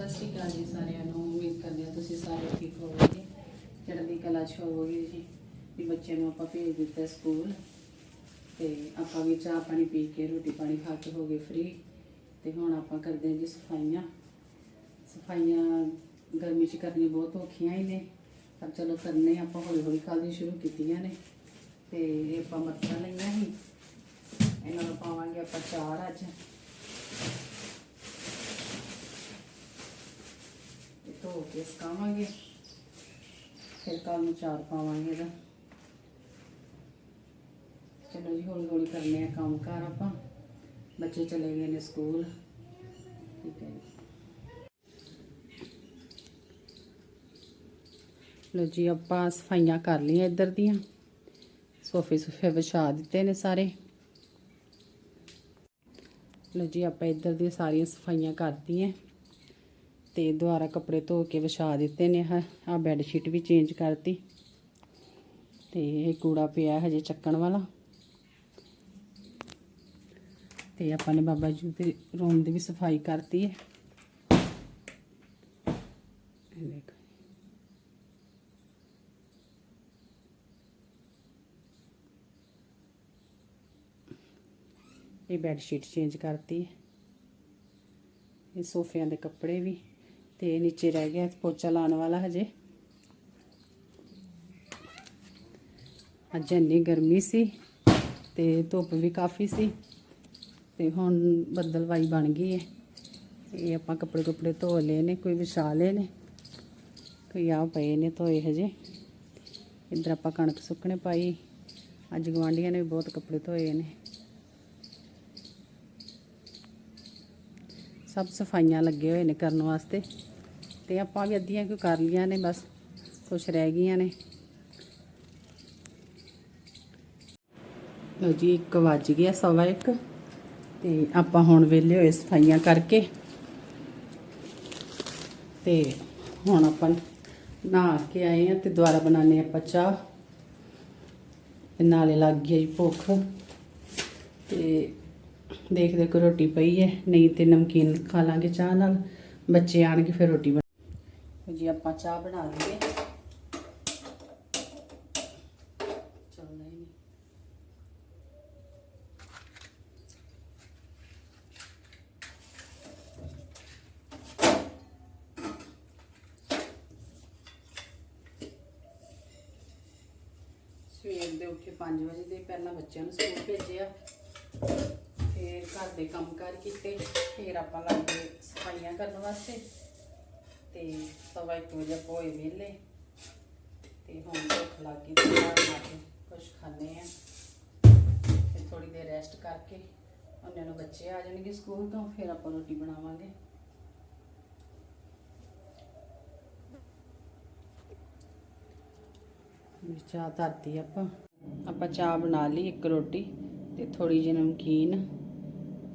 ਸਤਿ ਸ਼੍ਰੀ ਅਕਾਲ ਜੀ ਸਾਰਿਆਂ ਨੂੰ, ਉਮੀਦ ਕਰਦੇ ਹਾਂ ਤੁਸੀਂ ਸਾਰੇ ਠੀਕ ਹੋਵੋਗੇ, ਚੜ੍ਹਦੀ ਕਲਾ ਚ ਹੋਵੋਗੇ ਜੀ, ਵੀ ਬੱਚਿਆਂ ਨੂੰ ਆਪਾਂ ਭੇਜ ਦਿੱਤਾ ਸਕੂਲ, ਤੇ ਆਪਾਂ ਵੀ ਚਾਹ ਪਾਣੀ ਪੀ ਕੇ ਰੋਟੀ ਪਾਣੀ ਖਾ ਕੇ ਹੋ ਗਏ ਫ੍ਰੀ ਤੇ ਹੁਣ ਆਪਾਂ ਕਰਦੇ ਹਾਂ ਜੀ ਸਫਾਈਆਂ। ਸਫਾਈਆਂ ਗਰਮੀ ਚ ਕਰਨੀ ਬਹੁਤ ਔਖੀਆਂ ਹੀ ਨੇ, ਪਰ ਚਲੋ ਕਰਨੇ ਆਪਾਂ ਹੌਲੀ ਹੌਲੀ ਕੱਲ੍ਹ ਸ਼ੁਰੂ ਕੀਤੀਆਂ ਨੇ, ਤੇ ਇਹ ਆਪਾਂ ਮੱਤਾਂ ਲਈਆਂ ਸੀ। ਇਹਨਾਂ ਨੂੰ ਪਾਵਾਂਗੇ ਆਪਾਂ ਚਾਰ ਅੱਜ। ਧੋ ਕੇ ਸੁਕਾਵਾਂਗੇ। ਫਿਰ ਕੱਲ ਨੂੰ ਚਾਰ ਪਾਵਾਂਗੇ ਇਹਦਾ। ਚਲੋ ਜੀ ਹੌਲੀ ਹੌਲੀ ਕਰਨੇ ਆ ਕੰਮ ਕਾਰ ਆਪਾਂ। ਬੱਚੇ ਚਲੇ ਗਏ ਨੇ ਸਕੂਲ। ਠੀਕ ਹੈ ਲੋ ਜੀ, ਆਪਾਂ ਸਫਾਈਆਂ ਕਰ ਲਈਆਂ ਇੱਧਰ ਦੀਆਂ। ਸੋਫੇ ਸੁਫੇ ਵਿਛਾ ਦਿੱਤੇ ਨੇ ਸਾਰੇ। ਲੋ ਜੀ, ਆਪਾਂ ਇੱਧਰ ਦੀਆਂ ਸਾਰੀਆਂ ਸਫਾਈਆਂ ਕਰਤੀਆਂ। ਤੇ ਦੁਬਾਰਾ ਕੱਪੜੇ ਧੋ ਕੇ ਵਿਛਾ ਦਿੱਤੇ ਨੇ ਆ ਬੈੱਡ ਸ਼ੀਟ ਵੀ ਚੇਂਜ ਕਰਤੀ। ਤੇ ਇਹ ਕੂੜਾ ਪਿਆ ਹਜੇ ਚੱਕਣ ਵਾਲਾ। ਤੇ ਆਪਾਂ ਨੇ ਬਾਬਾ ਜੀ ਦੇ ਰੂਮ ਦੀ ਵੀ ਸਫ਼ਾਈ ਕਰਤੀ ਹੈ। ਇਹ ਦੇਖੋ। ਬੈੱਡ ਸ਼ੀਟ ਚੇਂਜ ਕਰਤੀ ਹੈ। ਇਹ ਸੋਫਿਆਂ ਦੇ ਕੱਪੜੇ ਵੀ। ਤੇ ਨੀਚੇ ਰਹਿ ਗਿਆ ਪੋਚਾ ਲਾਉਣ ਵਾਲਾ ਹਜੇ। ਅੱਜ ਇੰਨੀ ਗਰਮੀ ਸੀ ਤੇ ਧੁੱਪ ਵੀ ਕਾਫੀ ਸੀ ਤੇ ਹੁਣ ਬੱਦਲਵਾਈ ਬਣ ਗਈ ਹੈ ਇਹ ਆਪਾਂ ਕੱਪੜੇ ਕੱਪੜੇ ਧੋ ਲਏ ਨੇ, ਕੋਈ ਵਿਛਾ ਲਏ ਨੇ, ਕੋਈ ਆ ਪਏ ਨੇ ਧੋਏ ਹਜੇ। ਇੱਧਰ ਆਪਾਂ ਕਣਕ ਸੁੱਕਣੇ ਪਾਈ, ਅੱਜ ਗਵਾਂਢੀਆਂ ਨੇ ਵੀ ਬਹੁਤ ਕੱਪੜੇ ਧੋਏ ਨੇ। ਸਭ ਸਫਾਈਆਂ ਲੱਗੇ ਹੋਏ ਨੇ ਕਰਨ ਵਾਸਤੇ। ਤੇ ਆਪਾਂ ਵੀ ਅੱਧੀਆਂ ਕਿਉਂ ਕਰ ਲੀਆਂ ਨੇ, ਬਸ ਕੁਛ ਰਹਿ ਗਈਆਂ ਨੇ। ਲਓ ਜੀ 1 ਵੱਜ ਗਿਆ ਸਵਾ 1 ਤੇ ਆਪਾਂ ਹੁਣ ਵਿਹਲੇ ਹੋਏ ਸਫਾਈਆਂ ਕਰਕੇ। ਤੇ ਹੁਣ ਆਪਾਂ ਨਹਾ ਕੇ ਆਏ ਆ ਤੇ ਦੁਬਾਰਾ ਬਣਾਣੇ ਆਪਾਂ ਚਾਹ। ਤੇ ਨਾਲੇ ਲੱਗ ਗਈ ਜੀ ਭੁੱਖ। ਤੇ ਦੇਖਦੇ ਕੋ ਰੋਟੀ ਪਈ ਹੈ, ਨਹੀਂ ਤੇ ਨਮਕੀਨ ਖਾ ਲਾਂਗੇ ਚਾਹ ਨਾਲ। ਬੱਚੇ ਆਣਗੇ ਫਿਰ ਰੋਟੀ ਬਣਾ ਜੀ, ਆਪਾਂ ਚਾਹ ਬਣਾ ਲਈਏ। ਚੱਲਣਾ ਹੀ ਨਹੀਂ। ਸਵੇਰ ਦੇ ਉੱਠੇ 5 ਵਜੇ ਦੇ ਪਹਿਲਾਂ ਬੱਚਿਆਂ ਨੂੰ ਸਕੂਲ ਭੇਜਿਆ ਫਿਰ ਘਰ ਦੇ ਕੰਮ ਕਾਰ ਕੀਤੇ। ਫਿਰ ਆਪਾਂ ਲੱਗ ਗਏ ਸਫਾਈਆਂ ਕਰਨ ਵਾਸਤੇ। ਤੇ ਸਵਾ ਇੱਕ ਵਜੇ ਆਪਾਂ ਹੋਏ ਵਿਹਲੇ। ਤੇ ਹੁਣ ਭੁੱਖ ਲੱਗ ਗਈ ਤੇ ਬਾਹਰ ਜਾ ਕੇ ਕੁਝ ਖਾਣੇ ਆ। ਫਿਰ ਥੋੜੀ ਦੇਰ ਰੈਸਟ ਕਰਕੇ ਉਹਨਾਂ ਨੂੰ ਬੱਚੇ ਆ ਜਾਣਗੇ ਸਕੂਲ ਤੋਂ, ਫਿਰ ਆਪਾਂ ਰੋਟੀ ਬਣਾਵਾਂਗੇ। ਵੀ ਚਾਹ ਧਰਤੀ ਆਪਾਂ। ਆਪਾਂ ਚਾਹ ਬਣਾ ਲਈ ਇੱਕ ਰੋਟੀ ਤੇ ਥੋੜੀ ਜਿਹੀ ਨਮਕੀਨ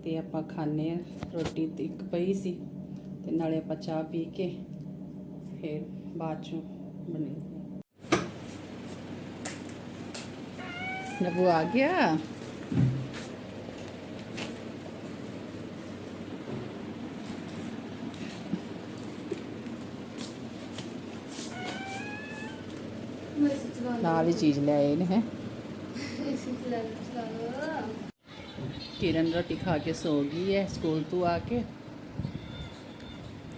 ਤੇ ਆਪਾਂ ਖਾਣੇ ਆ। ਰੋਟੀ ਤੇ ਇੱਕ ਪਈ ਸੀ। ਤੇ ਨਾਲੇ ਆਪਾਂ ਚਾਹ ਪੀ ਕੇ ਫਿਰ ਬਾਅਦ ਚੋਂ ਬਣੇ। ਨਬੂ ਆ ਗਿਆ? ਨਾਲ ਹੀ ਚੀਜ਼ ਲੈ ਆਏ ਨੇ, ਹੈ। ਕਿਰਨ ਰੋਟੀ ਖਾ ਕੇ ਸੋ ਗਈ ਹੈ, ਸਕੂਲ ਤੋਂ ਆ ਕੇ।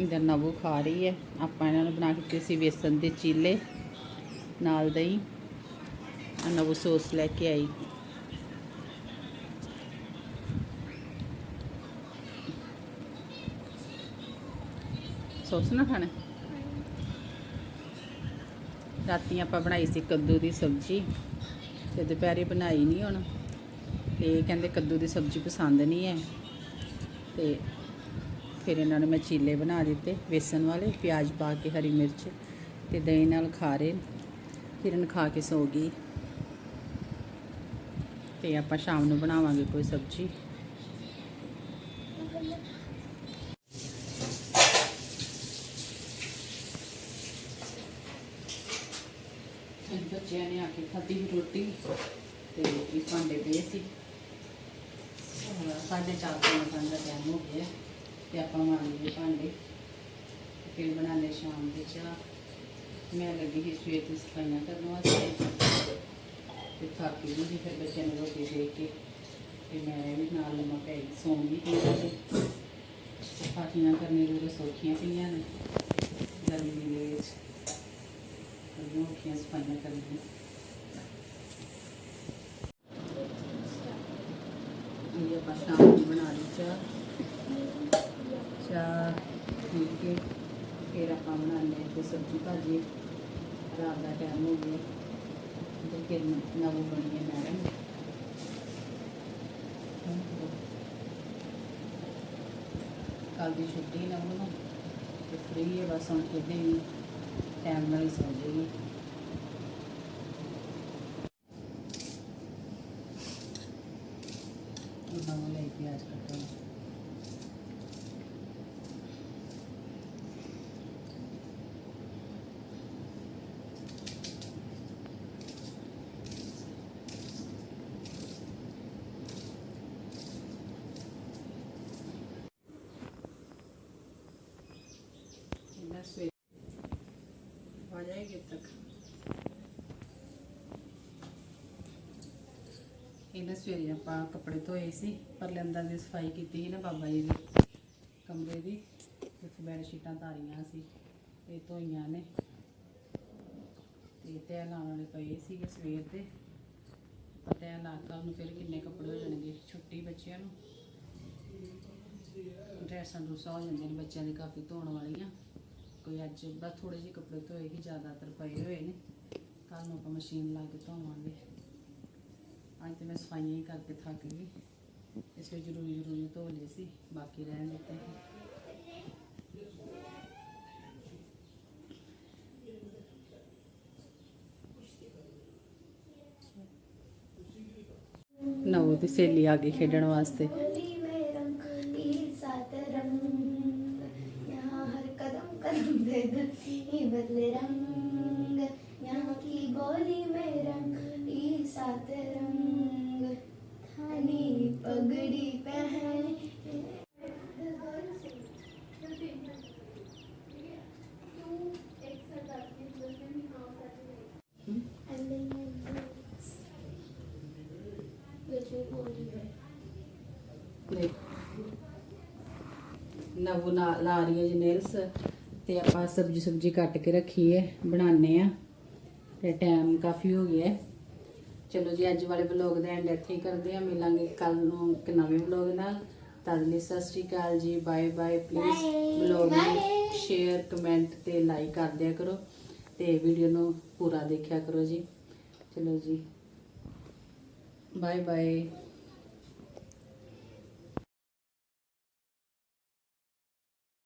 ਇਧਰ ਨਵੂ ਖਾ ਰਹੀ ਹੈ। ਆਪਾਂ ਇਹਨਾਂ ਨੂੰ ਬਣਾ ਕੇ ਦਿੱਤੇ ਸੀ ਵੇਸਣ ਦੇ ਚੀਲੇ, ਨਾਲ ਦਹੀਂ ਆ ਨਵੂ ਸੌਸ ਲੈ ਕੇ ਆਈ। ਸੌਸ ਨਾ ਖਾਣਾ? ਰਾਤੀ ਆਪਾਂ ਬਣਾਈ ਸੀ ਕੱਦੂ ਦੀ ਸਬਜ਼ੀ, ਤੇ ਦੁਪਹਿਰੇ ਬਣਾਈ ਨਹੀਂ ਹੁਣ। ਤੇ ਕਹਿੰਦੇ ਕੱਦੂ ਦੀ ਸਬਜ਼ੀ ਪਸੰਦ ਨਹੀਂ ਹੈ। ਤੇ ਫਿਰ ਇਹਨਾਂ ਨੂੰ ਮੈਂ ਚੀਲੇ ਬਣਾ ਦਿੱਤੇ, ਵੇਸਣ ਵਾਲੇ, ਪਿਆਜ਼ ਪਾ ਕੇ ਹਰੀ ਮਿਰਚ ਤੇ ਦਹੀਂ ਨਾਲ ਖਾ ਰਹੇ। ਕਿਰਨ ਖਾ ਕੇ ਸੋ ਗਈ। ਤੇ ਆਪਾਂ ਸ਼ਾਮ ਨੂੰ ਬਣਾਵਾਂਗੇ ਕੋਈ ਸਬਜ਼ੀ। ਬੱਚਿਆਂ ਨੇ ਆ ਕੇ ਖਾਧੀ ਰੋਟੀ ਤੇ ਇਹ ਭਾਂਡੇ ਪਏ ਸੀ। ਹੁਣ ਚਾਰ ਪੰਜ ਦਾ ਟਾਈਮ ਹੋ ਗਿਆ ਤੇ ਆਪਾਂ ਮਾਂਜੀਏ ਭਾਂਡੇ। ਫਿਰ ਬਣਾ ਲੈ ਸ਼ਾਮ ਦੇ ਚਾਹ। ਮੈਂ ਲੱਗੀ ਸੀ ਸਵੇਰ ਦੀ ਸਫਾਈਆਂ ਕਰਨ ਵਾਸਤੇ। ਤੇ ਥੱਕ ਗਈ ਸੀ ਫਿਰ ਬੱਚਿਆਂ ਨੂੰ ਰੋਟੀ ਦੇ ਕੇ। ਤੇ ਮੈਂ ਵੀ ਨਾਲ ਲੰਮਾ ਪੈ ਗਈ ਸੌਂ ਗਈ ਸੀ। ਤੇ ਸਫਾਈਆਂ ਕਰਨੇ ਜਿਹੜੇ ਸੌਖੀਆਂ ਪਈਆਂ ਨੇ। ਗਰਮੀ ਦੇ ਵਿੱਚ। ਬੜੀਆਂ ਔਖੀਆਂ ਸਫਾਈਆਂ ਕਰਨੀਆਂ। ਇਹ ਆਪਾਂ ਸ਼ਾਮ ਨੂੰ ਬਣਾ ਲਈ ਚਾਹ। ਚਾਹ ਠੀਕ ਹੈ ਫਿਰ ਆਪਾਂ ਬਣਾਉਂਦੇ ਹਾਂ ਤੇ ਸਬਜ਼ੀ ਭਾਜੀ ਰਾਤ ਦਾ ਟਾਈਮ ਹੋ ਗਿਆ। ਤੇ ਫਿਰ ਨਵੋਂ ਬਣੀ ਹੈ ਮੈਡਮ। ਕੱਲ ਦੀ ਛੁੱਟੀ ਨਾ ਉਹਨੂੰ ਤੇ ਫ੍ਰੀ ਹੈ ਬਸ ਹੁਣ ਖੇਡੇ ਵੀ ਟਾਈਮ ਨਾਲ ਹੀ ਸੌਂ ਜਾਏਗੀ ਉਹਨਾਂ ਲੈ ਪਿਆਜ਼ ਕੱਟਣਾ ਇਹਦਾ ਆ ਜਾਏਗੀ ਤੱਕ ਇਹਨਾਂ ਸਵੇਰੇ ਆਪਾਂ ਕੱਪੜੇ ਧੋਏ ਸੀ, ਪਰ ਅੰਦਰ ਦੀ ਸਫ਼ਾਈ ਕੀਤੀ ਸੀ ਨਾ ਬਾਬਾ ਜੀ ਦੇ ਕਮਰੇ ਦੀ, ਉੱਥੇ ਬੈੱਡ ਸ਼ੀਟਾਂ ਧਾਰੀਆਂ ਸੀ ਇਹ ਧੋਈਆਂ ਨੇ। ਤੇ ਤੈ ਲਾਉਣ ਵਾਲੇ ਪਏ ਸੀਗੇ ਸਵੇਰ ਦੇ। ਪਰ ਲਾ ਕੇ ਉਹਨੂੰ ਫਿਰ ਕਿੰਨੇ ਕੱਪੜੇ ਹੋ ਜਾਣਗੇ? ਛੁੱਟੀ ਬੱਚਿਆਂ ਨੂੰ। ਡਰੈਸਾਂ ਡਰੂਸਾਂ ਹੋ ਜਾਂਦੀਆਂ ਨੇ, ਬੱਚਿਆਂ ਦੇ ਕਾਫੀ ਧੋਣ ਵਾਲੀਆਂ। ਕੋਈ ਅੱਜ ਬਸ ਥੋੜੇ ਜਿਹੇ ਕੱਪੜੇ ਧੋਏ ਕਿ ਜ਼ਿਆਦਾਤਰ ਪਏ ਹੋਏ ਨੇ। ਕੱਲ ਨੂੰ ਆਪਾਂ ਮਸ਼ੀਨ ਲਾ ਕੇ ਧੋਵਾਂਗੇ। ਅੱਜ ਤੇ ਮੈਂ ਸਫਾਈਆਂ ਹੀ ਕਰਕੇ ਥੱਕ ਗਈ। ਇਸ ਲਈ ਜ਼ਰੂਰੀ ਜ਼ਰੂਰੀ ਧੋ ਲਏ ਸੀ। ਬਾਕੀ ਰਹਿਣ ਦਿੱਤੇ ਸੀ ਨਵੋ ਦੀ ਸਹੇਲੀ ਆ ਗਈ ਖੇਡਣ ਵਾਸਤੇ। ये बदले रंग, यहाँ की बोली में रंग, ये सात रंग। थानी पगड़ी पहन। ना ला रही है जी नेल्स। Only ਤੇ ਆਪਾਂ ਸਬਜੀ ਸਬਜੀ ਕੱਟ ਕੇ ਰੱਖੀ ਹੈ। ਬਣਾਉਣੇ ਆ ਤੇ ਟਾਈਮ ਕਾਫੀ ਹੋ ਗਿਆ ਚਲੋ ਜੀ, ਅੱਜ ਵਾਲੇ ਵਲੌਗ ਦਾ ਐਂਡ ਇੱਥੇ ਹੀ ਕਰਦੇ ਆ ਮਿਲਾਂਗੇ ਕੱਲ ਨੂੰ ਇੱਕ ਨਵੇਂ ਵਲੌਗ ਨਾਲ। ਤਦ ਲਈ ਸਤਿ ਸ਼੍ਰੀ ਅਕਾਲ ਜੀ। Bye bye please Bye. Vlog ਨੂੰ ਸ਼ੇਅਰ ਕਮੈਂਟ ਤੇ ਲਾਈਕ ਕਰ ਦਿਆ ਕਰੋ। ਤੇ ਵੀਡੀਓ ਨੂੰ ਪੂਰਾ ਦੇਖਿਆ ਕਰੋ ਜੀ। ਚਲੋ ਜੀ। Bye bye